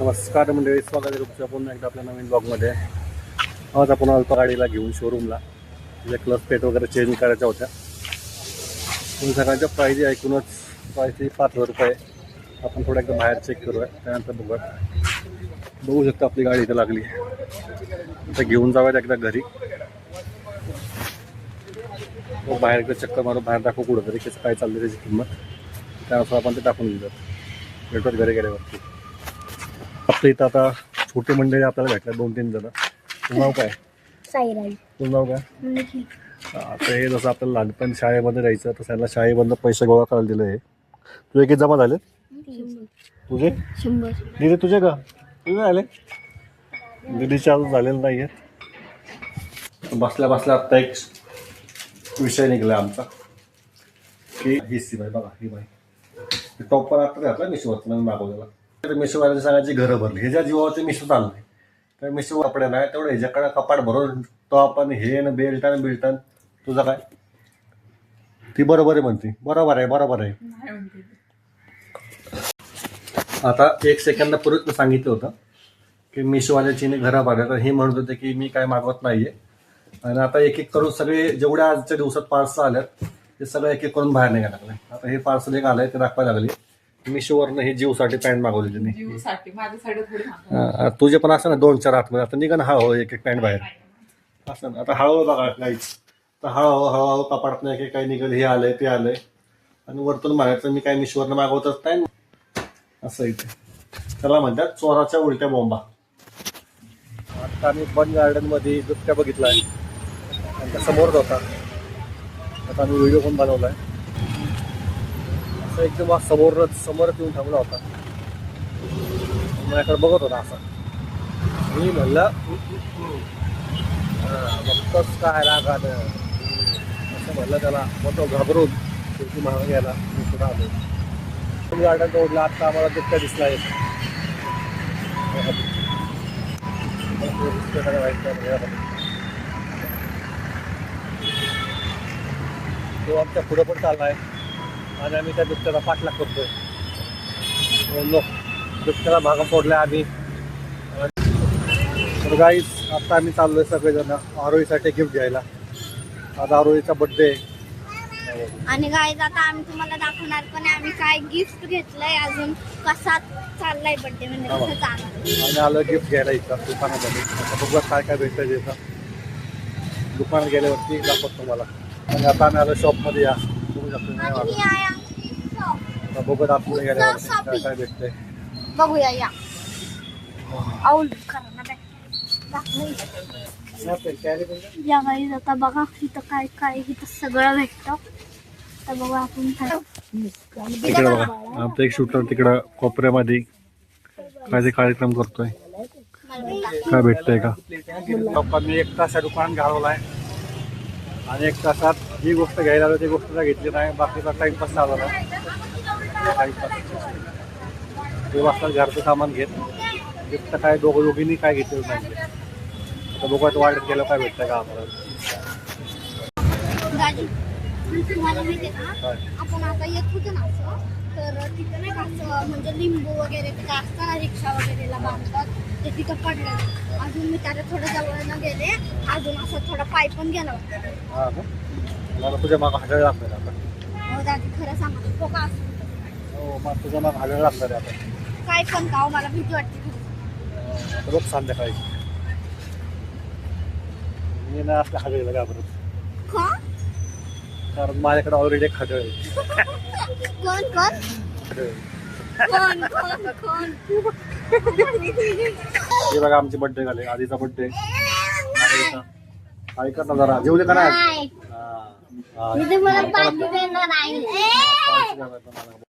नमस्कार मंडळी स्वागत आहे तुमचं पुन्हा एकदा आपल्या नवीन ब्लॉगमध्ये आज आपण अल्प गाडीला घेऊन शोरूमला तिथे क्लच पेट वगैरे चेंज करायच्या होत्या. तुम्ही सगळ्यांच्या प्राईज ऐकूनच प्राईज पाच हजार रुपये. आपण थोडं एकदा बाहेर चेक करूया त्यानंतर बघूया. बघू शकता आपली गाडी इथं लागली. आता घेऊन जाऊयात एकदा घरी. बाहेर एकदा चक्कर मारून बाहेर दाखवू कुठं तरी कसं काय चाललं त्याची किंमत. त्यानुसार आपण ते टाकून घेऊयात. भेटत घरी गेल्यावरती. आपल्या इथं आता छोटे मंडळी आपल्याला भेटतात दोन तीन जण. तुझं नाव काय? साईराज. तुझं नाव काय? आता हे जसं आपल्याला लहानपण शाळेमध्ये जायचं तर त्यांना शाळेमधनं पैसे गोळा करायला दिलं आहे तुझे किती जमा झाले तुझे? शंभर. दिदी तुझे का? तुझे झाले? दिदीचे अजून झालेलं नाही आहे बसल्या बसल्या आत्ता एक विषय निघाला आमचा. की ही सी बाई बघा ही बाई. टॉप पण आता घातला मिशोवरती नवीन मागवलेला. तर मिशोवाल्याने सांगायची घरं भरली ह्याच्या जीवावरती मिशो चाललंय तर मिशो कपडे नाही तेवढं ह्याच्याकडे कपाट भरून टॉप आणि हे न बेल्ट आणि बिल्टन तुझं काय? ती बरोबर आहे म्हणते. बरोबर आहे बरोबर आहे. आता एक सेकंदापूर्वीच मी सांगितलं होतं की मिशोवाल्याचीने घरा भरल्या तर हे म्हणत होते की मी काय मागवत नाहीये. आणि आता एक एक करून सगळे जेवढ्या आजच्या दिवसात पार्सल आल्यात ते सगळं एक एक करून बाहेर निघायला लागले. आता हे पार्सल एक आलंय ते दाखवायला लागले. मिशोवरनं हे जीवसाठी पॅन्ट मागवली त्यांनी जीवसाठी माझ्यासाठी थोडी मागं. अं, तुझे पण असं ना दोन चार आतमध्ये आता निघा ना हळूहळू एक एक पॅन्ट बाहेर. असं ना आता हळूहळू बघा काहीच तर हळूहळू हळूहळू कपाटात नाही काही निघाल हे आलंय ते आलंय. आणि वरतून म्हणायचं मी काय मिशोवरनं मागवतच नाही. असं इथे. त्याला म्हणतात चोराच्या उलट्या बोंबा. आता आम्ही बन गार्डनमध्ये बिबट्या बघितलाय. त्यांच्या समोरच होता. आता आम्ही व्हिडिओ पण बनवलाय. असं एकदम आज समोरच समोरच येऊन थांबला होता. माझ्याकडे बघत होता असा. मी म्हणलं फक्तच काय रागात असं म्हणलं त्याला. मग तो घाबरून खिडकी महाग घ्यायला मी सुद्धा आलो. गार्डन रोडला आता आम्हाला दुःख दिसला येत तो आमच्या पुढं पण चाललाय आणि आम्ही त्या बिबट्याला पाठलाग करतोय. बोललो बिबट्याला मागं सोडलाय आम्ही. तर गाईज आता आम्ही चाललोय सगळेजण आरोहीसाठी गिफ्ट घ्यायला. आज आरोहीचा बड्डे आणि काय आता आम्ही तुम्हाला दाखवणार पण आहे आम्ही काय गिफ्ट घेतलंय अजून कसा चाललाय बर्थडे म्हणजे कसं चालणार? आणि आलं गिफ्ट घ्यायला इथं दुकानामध्ये आता बघूया काय काय भेटतं इथं दुकानात गेल्यावरती दाखवत तुम्हाला. आणि आता आम्ही आलो शॉपमध्ये या. बघू शकतो बघत आतमध्ये गेल्यावरती काय भेटतंय बघूया या. या गाईज आता बघा इथं काय काय इथं सगळं भेटतं तर बघा. आपण आमचा एक शूटर तिकडं कोपऱ्यामध्ये काय कार्यक्रम करतोय. काय भेटतंय का? लोकांनी एक तास या दुकानात घालवलाय. आणि एक तासात जी गोष्ट घ्यायला आलो ती गोष्ट तर घेतली नाही. बाकीचा टाइमपास चालवला टाइमपास ते वाजता घरचं सामान घेत. गिफ्ट काय दोघं दोघींनी काय घेतलेलं नाही. आता बघूयात वाढत गेलं काय भेटतंय का आम्हाला. तर तिथं नाही का म्हणजे लिंबू वगैरे ते काय असतं ना रिक्षा वगैरेला बांधतात. ते तिथं पडलं. अजून मी त्याला थोडं जवळनं गेले. अजून असं थोडा पाय पण गेला हा का? मला तुझ्या मागं हाडळ लागणार आता. हो दादी खरं सांगा तो का असं हो मग तुझ्या मागं हाडळ लागणार आहे आता. काय पण का हो, मला भीती वाटते आता बघ संध्याकाळी. मी ना आपल्या हाडळीला घाबरत. का? कारण माझ्याकडे ऑलरेडी एक हाडळ आहे. कोण कोण? हाडळ. कोण कोण कोण हे बघा आमचे बड्डे झाले. आधीचा बड्डे ऐकत ना जरा. जेवले का नाही? हा. हा. मी तुम्हाला देणार आहे द्या.